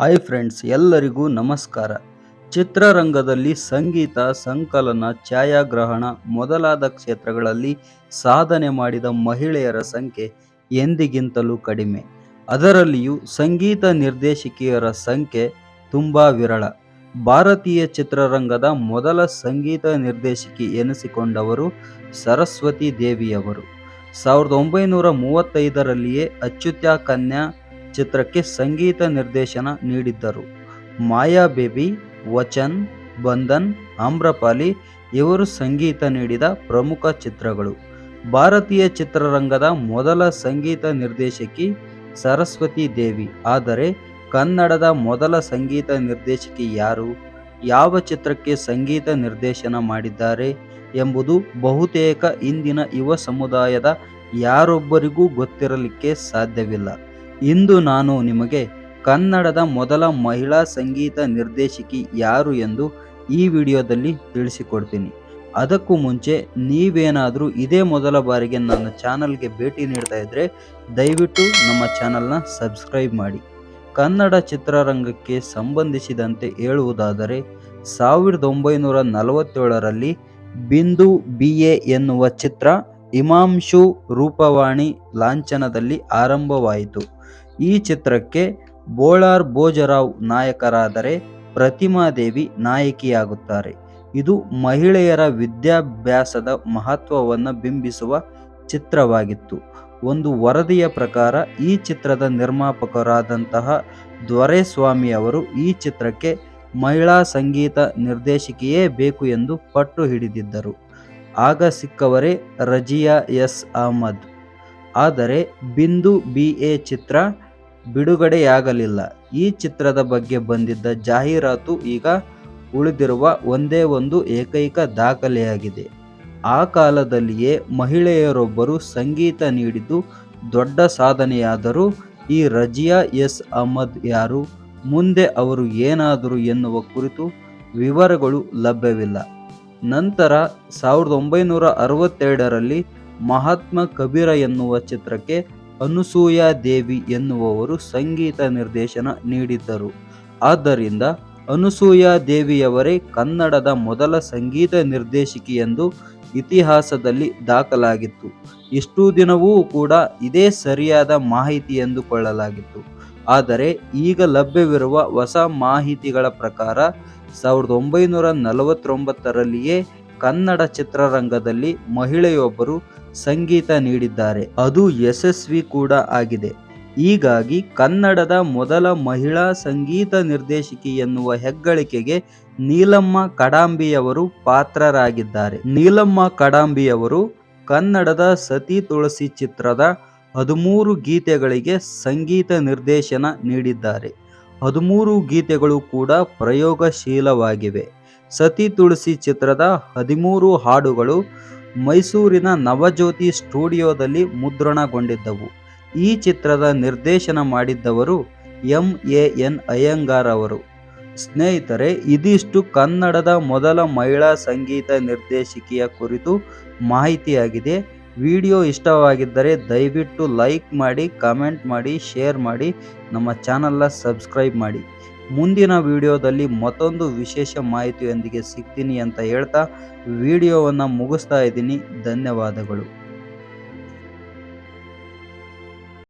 Hi friends, ಎಲ್ಲರಿಗೂ ನಮಸ್ಕಾರ. ಚಿತ್ರರಂಗದಲ್ಲಿ ಸಂಗೀತ, ಸಂಕಲನ, ಛಾಯಾಗ್ರಹಣ ಮೊದಲಾದ ಕ್ಷೇತ್ರಗಳಲ್ಲಿ ಸಾಧನೆ ಮಾಡಿದ ಮಹಿಳೆಯರ ಸಂಖ್ಯೆ ಎಂದಿಗಿಂತಲೂ ಕಡಿಮೆ. ಅದರಲ್ಲಿಯೂ ಸಂಗೀತ ನಿರ್ದೇಶಕಿಯರ ಸಂಖ್ಯೆ ತುಂಬ ವಿರಳ. ಭಾರತೀಯ ಚಿತ್ರರಂಗದ ಮೊದಲ ಸಂಗೀತ ನಿರ್ದೇಶಕಿ ಎನಿಸಿಕೊಂಡವರು ಸರಸ್ವತಿ ದೇವಿಯವರು. ಸಾವಿರದ ಒಂಬೈನೂರ ಮೂವತ್ತೈದರಲ್ಲಿಯೇ ಅಚ್ಯುತ್ಯ ಕನ್ಯಾ ಚಿತ್ರಕ್ಕೆ ಸಂಗೀತ ನಿರ್ದೇಶನ ನೀಡಿದ್ದರು. ಮಾಯಾ ಬೇಬಿ, ವಚನ್, ಬಂಧನ್, ಆಮ್ರಪಾಲಿ ಇವರು ಸಂಗೀತ ನೀಡಿದ ಪ್ರಮುಖ ಚಿತ್ರಗಳು. ಭಾರತೀಯ ಚಿತ್ರರಂಗದ ಮೊದಲ ಸಂಗೀತ ನಿರ್ದೇಶಕಿ ಸರಸ್ವತಿ ದೇವಿ. ಆದರೆ ಕನ್ನಡದ ಮೊದಲ ಸಂಗೀತ ನಿರ್ದೇಶಕಿ ಯಾರು? ಯಾವ ಚಿತ್ರಕ್ಕೆ ಸಂಗೀತ ನಿರ್ದೇಶನ ಮಾಡಿದ್ದಾರೆ? ಎಂಬುದು ಬಹುತೇಕ ಇಂದಿನ ಯುವ ಸಮುದಾಯದ ಯಾರೊಬ್ಬರಿಗೂ ಗೊತ್ತಿರಲಿಕ್ಕೆ ಸಾಧ್ಯವಿಲ್ಲ. ಇಂದು ನಾನು ನಿಮಗೆ ಕನ್ನಡದ ಮೊದಲ ಮಹಿಳಾ ಸಂಗೀತ ನಿರ್ದೇಶಕಿ ಯಾರು ಎಂದು ಈ ವಿಡಿಯೋದಲ್ಲಿ ತಿಳಿಸಿಕೊಡ್ತೀನಿ. ಅದಕ್ಕೂ ಮುಂಚೆ ನೀವೇನಾದರೂ ಇದೇ ಮೊದಲ ಬಾರಿಗೆ ನನ್ನ ಚಾನಲ್ಗೆ ಭೇಟಿ ನೀಡ್ತಾ ಇದ್ದರೆ ದಯವಿಟ್ಟು ನಮ್ಮ ಚಾನಲ್ನ ಸಬ್ಸ್ಕ್ರೈಬ್ ಮಾಡಿ. ಕನ್ನಡ ಚಿತ್ರರಂಗಕ್ಕೆ ಸಂಬಂಧಿಸಿದಂತೆ ಹೇಳುವುದಾದರೆ, ಸಾವಿರದ ಒಂಬೈನೂರ ನಲವತ್ತೇಳರಲ್ಲಿ ಬಿಂದು ಬಿ ಎ ಎನ್ನುವ ಚಿತ್ರ ಇಮಾಂಶು ರೂಪವಾಣಿ ಲಾಂಛನದಲ್ಲಿ ಆರಂಭವಾಯಿತು. ಈ ಚಿತ್ರಕ್ಕೆ ಬೋಳಾರ್ ಭೋಜರಾವ್ ನಾಯಕರಾದರೆ ಪ್ರತಿಮಾದೇವಿ ನಾಯಕಿಯಾಗುತ್ತಾರೆ. ಇದು ಮಹಿಳೆಯರ ವಿದ್ಯಾಭ್ಯಾಸದ ಮಹತ್ವವನ್ನು ಬಿಂಬಿಸುವ ಚಿತ್ರವಾಗಿತ್ತು. ಒಂದು ವರದಿಯ ಪ್ರಕಾರ ಈ ಚಿತ್ರದ ನಿರ್ಮಾಪಕರಾದಂತಹ ದೊರೆಸ್ವಾಮಿ ಅವರು ಈ ಚಿತ್ರಕ್ಕೆ ಮಹಿಳಾ ಸಂಗೀತ ನಿರ್ದೇಶಕಿಯೇ ಬೇಕು ಎಂದು ಪಟ್ಟು ಹಿಡಿದಿದ್ದರು. ಆಗ ಸಿಕ್ಕವರೇ ರಜಿಯಾ ಎಸ್ ಅಹಮದ್. ಆದರೆ ಬಿಂದು ಬಿ ಎ ಚಿತ್ರ ಬಿಡುಗಡೆಯಾಗಲಿಲ್ಲ. ಈ ಚಿತ್ರದ ಬಗ್ಗೆ ಬಂದಿದ್ದ ಜಾಹೀರಾತು ಈಗ ಉಳಿದಿರುವ ಒಂದೇ ಒಂದು ಏಕೈಕ ದಾಖಲೆಯಾಗಿದೆ. ಆ ಕಾಲದಲ್ಲಿಯೇ ಮಹಿಳೆಯರೊಬ್ಬರು ಸಂಗೀತ ನೀಡಿದ್ದು ದೊಡ್ಡ ಸಾಧನೆಯಾದರೂ ಈ ರಜಿಯಾ ಎಸ್ ಅಹಮದ್ ಯಾರು, ಮುಂದೆ ಅವರು ಏನಾದರು ಎನ್ನುವ ಕುರಿತು ವಿವರಗಳು ಲಭ್ಯವಿಲ್ಲ. ನಂತರ ಸಾವಿರದ ಒಂಬೈನೂರ ಅರವತ್ತೆರಡರಲ್ಲಿ ಮಹಾತ್ಮ ಕಬೀರ ಎನ್ನುವ ಚಿತ್ರಕ್ಕೆ ಅನುಸೂಯ ದೇವಿ ಎನ್ನುವವರು ಸಂಗೀತ ನಿರ್ದೇಶನ ನೀಡಿದ್ದರು. ಆದ್ದರಿಂದ ಅನುಸೂಯ ದೇವಿಯವರೇ ಕನ್ನಡದ ಮೊದಲ ಸಂಗೀತ ನಿರ್ದೇಶಕಿ ಎಂದು ಇತಿಹಾಸದಲ್ಲಿ ದಾಖಲಾಗಿತ್ತು. ಇಷ್ಟು ದಿನವೂ ಕೂಡ ಇದೇ ಸರಿಯಾದ ಮಾಹಿತಿ ಎಂದುಕೊಳ್ಳಲಾಗಿತ್ತು. ಆದರೆ ಈಗ ಲಭ್ಯವಿರುವ ಹೊಸ ಮಾಹಿತಿಗಳ ಪ್ರಕಾರ ಸಾವಿರದ ಒಂಬೈನೂರ ನಲವತ್ತೊಂಬತ್ತರಲ್ಲಿಯೇ ಕನ್ನಡ ಚಿತ್ರರಂಗದಲ್ಲಿ ಮಹಿಳೆಯೊಬ್ಬರು ಸಂಗೀತ ನೀಡಿದ್ದಾರೆ. ಅದು ಯಶಸ್ವಿ ಕೂಡ ಆಗಿದೆ. ಹೀಗಾಗಿ ಕನ್ನಡದ ಮೊದಲ ಮಹಿಳಾ ಸಂಗೀತ ನಿರ್ದೇಶಕಿ ಎನ್ನುವ ಹೆಗ್ಗಳಿಕೆಗೆ ನೀಲಮ್ಮ ಕಡಾಂಬಿಯವರು ಪಾತ್ರರಾಗಿದ್ದಾರೆ. ನೀಲಮ್ಮ ಕಡಾಂಬಿಯವರು ಕನ್ನಡದ ಸತಿ ತುಳಸಿ ಚಿತ್ರದ ಹದಿಮೂರು ಗೀತೆಗಳಿಗೆ ಸಂಗೀತ ನಿರ್ದೇಶನ ನೀಡಿದ್ದಾರೆ. ಹದಿಮೂರು ಗೀತೆಗಳು ಕೂಡ ಪ್ರಯೋಗಶೀಲವಾಗಿವೆ. ಸತಿ ತುಳಸಿ ಚಿತ್ರದ ಹದಿಮೂರು ಹಾಡುಗಳು ಮೈಸೂರಿನ ನವಜ್ಯೋತಿ ಸ್ಟುಡಿಯೋದಲ್ಲಿ ಮುದ್ರಣಗೊಂಡಿದ್ದವು. ಈ ಚಿತ್ರದ ನಿರ್ದೇಶನ ಮಾಡಿದ್ದವರು ಎಂ. ಎ. ಎನ್. ಅಯ್ಯಂಗಾರ್ ಅವರು. ಸ್ನೇಹಿತರೆ, ಇದಿಷ್ಟು ಕನ್ನಡದ ಮೊದಲ ಮಹಿಳಾ ಸಂಗೀತ ನಿರ್ದೇಶಕಿಯ ಕುರಿತು ಮಾಹಿತಿಯಾಗಿದೆ. ವಿಡಿಯೋ ಇಷ್ಟವಾಗಿದ್ದರೆ ದಯವಿಟ್ಟು ಲೈಕ್ ಮಾಡಿ, ಕಮೆಂಟ್ ಮಾಡಿ, ಶೇರ್ ಮಾಡಿ, ನಮ್ಮ ಚಾನಲ್ನ ಸಬ್ಸ್ಕ್ರೈಬ್ ಮಾಡಿ. ಮುಂದಿನ ವಿಡಿಯೋದಲ್ಲಿ ಮತ್ತೊಂದು ವಿಶೇಷ ಮಾಹಿತಿಯೊಂದಿಗೆ ಸಿಗ್ತೀನಿ ಅಂತ ಹೇಳ್ತಾ ವಿಡಿಯೋವನ್ನು ಮುಗಿಸ್ತಾ ಇದ್ದೀನಿ. ಧನ್ಯವಾದಗಳು.